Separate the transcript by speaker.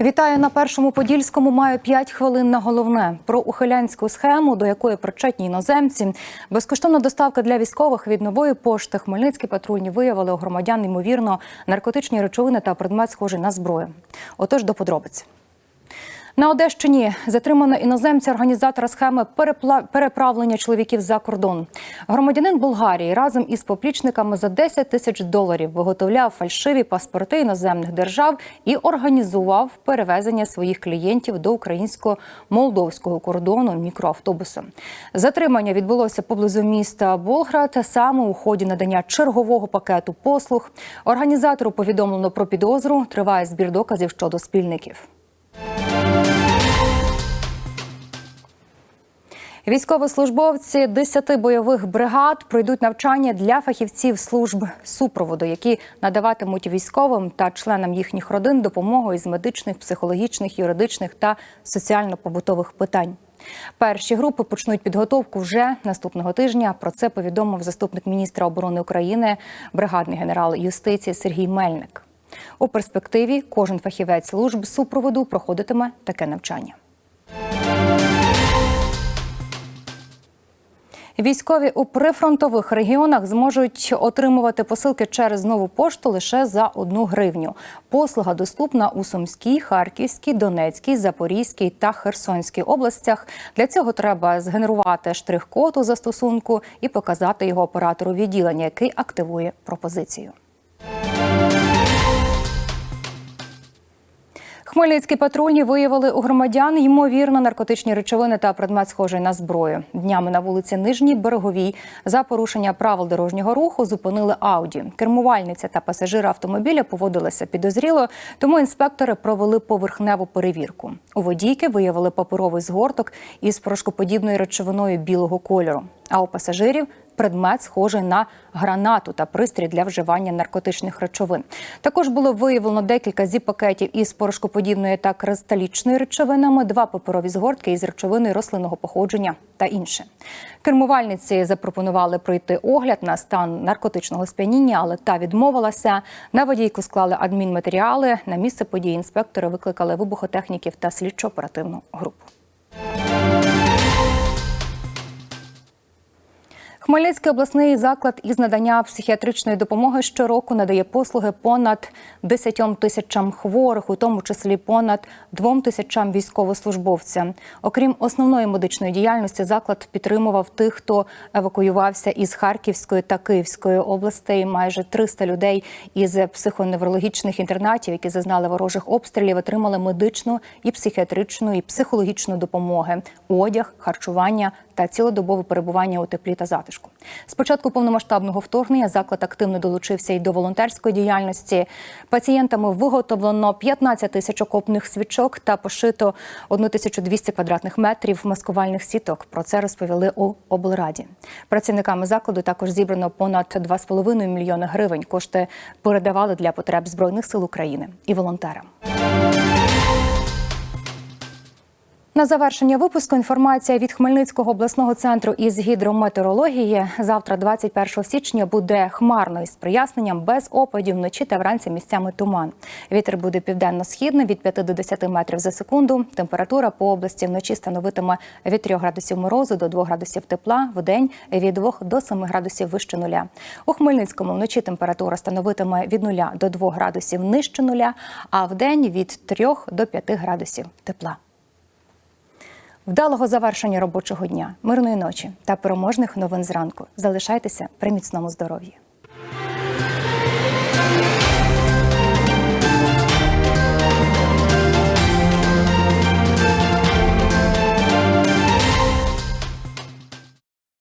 Speaker 1: Вітаю на першому подільському. Маю 5 хвилин на головне про ухилянську схему, до якої причетні іноземці. Безкоштовна доставка для військових від нової пошти. Хмельницькі патрульні виявили у громадян ймовірно наркотичні речовини та предмет схожий на зброю. Отож, до подробиць. На Одещині затримано іноземця організатора схеми переправлення чоловіків за кордон. Громадянин Болгарії разом із поплічниками за 10 тисяч доларів виготовляв фальшиві паспорти іноземних держав і організував перевезення своїх клієнтів до українсько-молдовського кордону мікроавтобусом. Затримання відбулося поблизу міста Болград, саме у ході надання чергового пакету послуг. Організатору повідомлено про підозру. Триває збір доказів щодо спільників. Військовослужбовці 10 бойових бригад пройдуть навчання для фахівців служб супроводу, які надаватимуть військовим та членам їхніх родин допомогу із медичних, психологічних, юридичних та соціально-побутових питань. Перші групи почнуть підготовку вже наступного тижня. Про це повідомив заступник міністра оборони України, бригадний генерал юстиції Сергій Мельник. У перспективі кожен фахівець служб супроводу проходитиме таке навчання. Військові у прифронтових регіонах зможуть отримувати посилки через нову пошту лише за одну гривню. Послуга доступна у Сумській, Харківській, Донецькій, Запорізькій та Херсонській областях. Для цього треба згенерувати штрих-код у застосунку і показати його оператору відділення, який активує пропозицію. Хмельницькі патрульні виявили у громадян ймовірно наркотичні речовини та предмет схожий на зброю. Днями на вулиці Нижній Береговій за порушення правил дорожнього руху зупинили Ауді. Кермувальниця та пасажир автомобіля поводилися підозріло, тому інспектори провели поверхневу перевірку. У водійки виявили паперовий згорток із порошкоподібною речовиною білого кольору. А у пасажирів предмет схожий на гранату та пристрій для вживання наркотичних речовин. Також було виявлено декілька зіп-пакетів із порошкоподібною та кристалічною речовинами, два паперові згортки із речовиною рослинного походження та інше. Кермувальниці запропонували пройти огляд на стан наркотичного сп'яніння, але та відмовилася. На водійку склали адмінматеріали. На місце події інспектори викликали вибухотехніків та слідчо-оперативну групу. Хмельницький обласний заклад із надання психіатричної допомоги щороку надає послуги понад 10 тисячам хворих, у тому числі понад 2 тисячам військовослужбовцям. Окрім основної медичної діяльності, заклад підтримував тих, хто евакуювався із Харківської та Київської областей. Майже 300 людей із психоневрологічних інтернатів, які зазнали ворожих обстрілів, отримали медичну і психіатричну і психологічну допомоги, одяг, харчування та цілодобове перебування у теплі та затишку. З повномасштабного вторгнення заклад активно долучився і до волонтерської діяльності. Пацієнтами виготовлено 15 тисяч окопних свічок та пошито 1200 квадратних метрів маскувальних сіток. Про це розповіли у облраді. Працівниками закладу також зібрано понад 2,5 мільйони гривень. Кошти передавали для потреб збройних сил України і волонтерам. На завершення випуску інформація від Хмельницького обласного центру із гідрометеорології. Завтра, 21 січня, буде хмарно із проясненням без опадів вночі та вранці місцями туман. Вітер буде південно-східний від 5 до 10 метрів за секунду. Температура по області вночі становитиме від 3 градусів морозу до 2 градусів тепла. В день від 2 до 7 градусів вище нуля. У Хмельницькому вночі температура становитиме від 0 до 2 градусів нижче нуля, а в день від 3 до 5 градусів тепла. Вдалого завершення робочого дня, мирної ночі та переможних новин зранку. Залишайтеся при міцному здоров'ї.